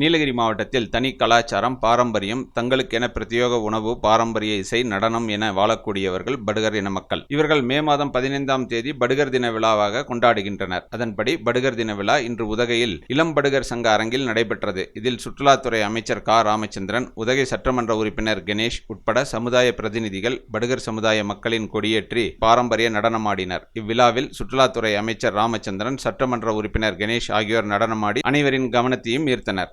நீலகிரி மாவட்டத்தில் தனி கலாச்சாரம் பாரம்பரியம் தங்களுக்கென பிரத்யேக உணவு பாரம்பரிய இசை நடனம் என வாழக்கூடியவர்கள் படுகர் இன மக்கள். இவர்கள் மே மாதம் பதினைந்தாம் தேதி படுகர் தின விழாவாக கொண்டாடுகின்றனர். அதன்படி படுகர் தின விழா இன்று உதகையில் இளம் படுகர் சங்க அரங்கில் நடைபெற்றது. இதில் சுற்றுலாத்துறை அமைச்சர் க. ராமச்சந்திரன் உதகை சட்டமன்ற உறுப்பினர் கணேஷ் உட்பட சமுதாய பிரதிநிதிகள் படுகர் சமுதாய மக்களின் கொடியேற்றி பாரம்பரிய நடனமாடினர். இவ்விழாவில் சுற்றுலாத்துறை அமைச்சர் ராமச்சந்திரன் சட்டமன்ற உறுப்பினர் கணேஷ் ஆகியோர் நடனமாடி அனைவரின் கவனத்தையும் ஈர்த்தனர்.